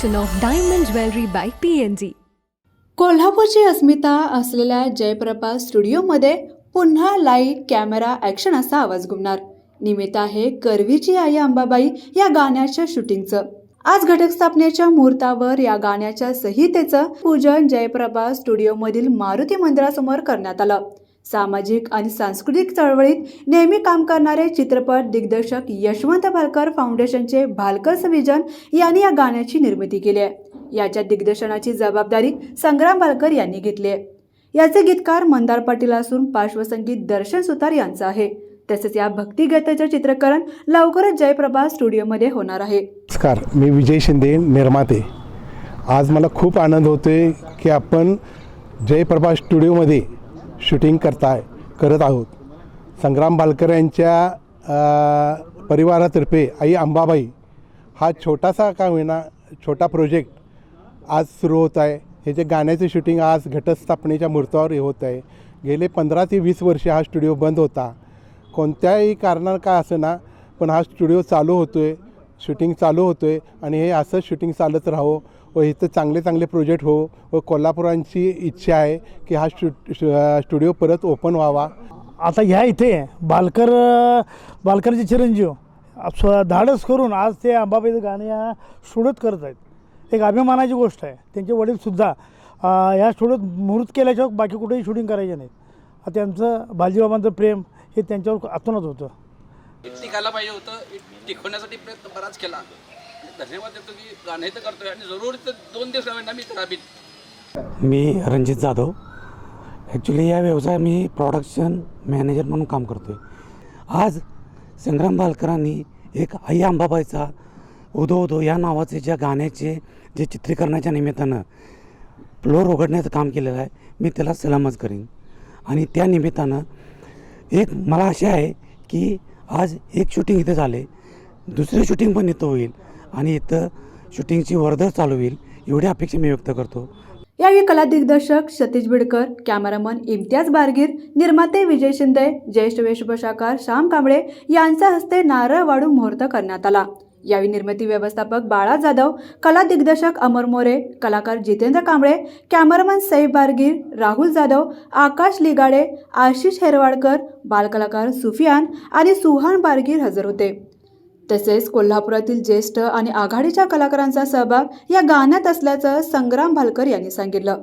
collection of diamond jewelry by PNG. कोल्हापूरची अस्मिता असलेल्या जयप्रभा स्टुडिओमध्ये पुन्हा लाइट कॅमेरा ॲक्शन असा आवाज गुमणार निमित्त आहे करवीची आई अंबाबाई या गाण्याच्या शूटिंगचं आज घटकस्थापनेच्या मुहूर्तावर या गाण्याच्या संहितेचं पूजन जयप्रभा स्टुडिओमधील मारुती मंदिरासमोर करण्यात आलं. सामाजिक आणि सांस्कृतिक चळवळीत नेहमी काम करणारे चित्रपट दिग्दर्शक यशवंत भालकर फाउंडेशनचे भालकर सविजन यांनी या गाण्याची निर्मिती केली आहे. याच्या दिग्दर्शनाची जबाबदारी संग्राम भालकर यांनी घेतली आहे. याचे गीतकार मंदार पाटील असून पार्श्वसंगीत दर्शन सुतार यांचं आहे. तसेच या भक्तिगीताचे चित्रीकरण लवकरच जयप्रभा स्टुडिओमध्ये होणार आहे. नमस्कार मी विजय शिंदे निर्माते. आज मला खूप आनंद होतोय की आपण जयप्रभा स्टुडिओमध्ये शूटिंग करताय करत आहोत. संग्राम भालकर यांच्या परिवारातर्फे आई अंबाबाई हा छोटासा का होईना छोटा प्रोजेक्ट आज सुरू होत आहे. हे जे गाण्याचे शूटिंग आज घटस्थापनेच्या मुहूर्तावर होत आहे. गेले पंधरा ते वीस वर्षे हा स्टुडिओ बंद होता. कोणत्याही कारणानं का ना पण हा स्टुडिओ चालू होतो आहे शूटिंग चालू होतो आहे आणि हे असंच शूटिंग चालत राहो व इथं चांगले चांगले प्रोजेक्ट हो व कोल्हापुरांची इच्छा आहे की हा शू स्टुडिओ परत ओपन व्हावा. आता ह्या इथे बालकर बालकरचे चिरंजीव स्व धाडस करून आज ते अंबाबाईचं गाणं या स्टुडिओत करत आहेत. एक अभिमानाची गोष्ट आहे. त्यांचे वडीलसुद्धा ह्या स्टुडिओत मुहूर्त केल्याशिवाय बाकी कुठेही शूटिंग करायचे नाहीत. त्यांचं बालजीबाबांचं प्रेम हे त्यांच्यावर आतूनच होतं. इट टिकायला पाहिजे होतं. इट टिकवण्यासाठी प्रयत्न बराच केला. आणि धन्यवाद देतो की गाणं तर करतोय आणि जरूर तर दोन दिवस राहील ना मी राबीत मी रणजित जाधव. ॲक्च्युली या व्यवसाय मी प्रॉडक्शन मॅनेजर म्हणून काम करतो आहे आज संग्राम बालकरांनी एक आई अंबाबाईचा उदो उदो या नावाचे ज्या गाण्याचे जे चित्रीकरणाच्या निमित्तानं फ्लोर उघडण्याचं काम केलेलं आहे मी त्याला सलामच करीन. आणि त्या निमित्तानं एक मला आशा आहे की आज एक शूटिंग इथं झाले दुसरं शूटिंग पण इथं होईल आणि इथं शूटिंगची वर्दळ चालू होईल एवढी अपेक्षा मी व्यक्त करतो. यावेळी कला दिग्दर्शक सतीश बिडकर कॅमेरामन इम्तियाज बारगीर निर्माते विजय शिंदे ज्येष्ठ वेशभूषाकार श्याम कांबळे यांच्या हस्ते नारळ वाढून मुहूर्त करण्यात आला. यावेळी निर्मिती व्यवस्थापक बाळा जाधव कला दिग्दर्शक अमर मोरे कलाकार जितेंद्र कांबळे कॅमेरामन सैफ बारगीर राहुल जाधव आकाश लिगाडे आशिष हेरवाडकर बालकलाकार सुफियान आणि सुहान बारगीर हजर होते. तसेच कोल्हापुरातील ज्येष्ठ आणि आघाडीच्या कलाकारांचा सहभाग या गाण्यात असल्याचं संग्राम भालकर यांनी सांगितलं.